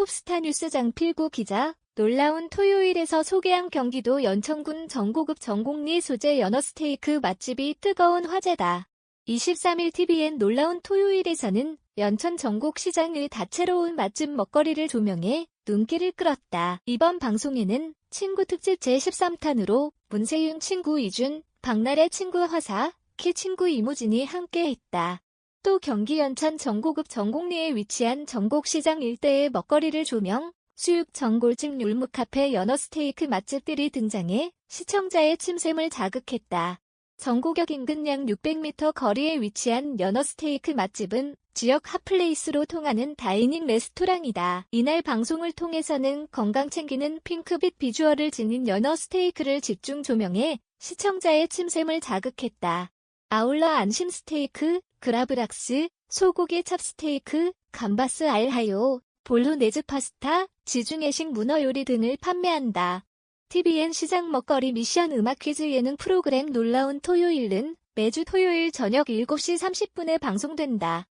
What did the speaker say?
톱스타 뉴스 장필구 기자, 놀라운 토요일에서 소개한 경기도 연천군 전고급 전곡리 소재 연어 스테이크 맛집이 뜨거운 화제다. 23일 TVN 놀라운 토요일에서는 연천 전곡시장의 다채로운 맛집 먹거리를 조명해 눈길을 끌었다. 이번 방송에는 친구 특집 제13탄으로 문세윤 친구 이준, 박나래 친구 화사, 키 친구 이모진이 함께했다. 또 경기 연천 전고급 전곡리에 위치한 전곡시장 일대의 먹거리를 조명, 수육 전골집 율무카페 연어 스테이크 맛집들이 등장해 시청자의 침샘을 자극했다. 전고역 인근 약 600m 거리에 위치한 연어 스테이크 맛집은 지역 핫플레이스로 통하는 다이닝 레스토랑이다. 이날 방송을 통해서는 건강 챙기는 핑크빛 비주얼을 지닌 연어 스테이크를 집중 조명해 시청자의 침샘을 자극했다. 아울러 안심 스테이크, 그라브락스, 소고기 찹스테이크, 감바스 알하요, 볼로네즈 파스타, 지중해식 문어 요리 등을 판매한다. TVN 시장 먹거리 미션 음악 퀴즈 예능 프로그램 놀라운 토요일은 매주 토요일 저녁 7시 30분에 방송된다.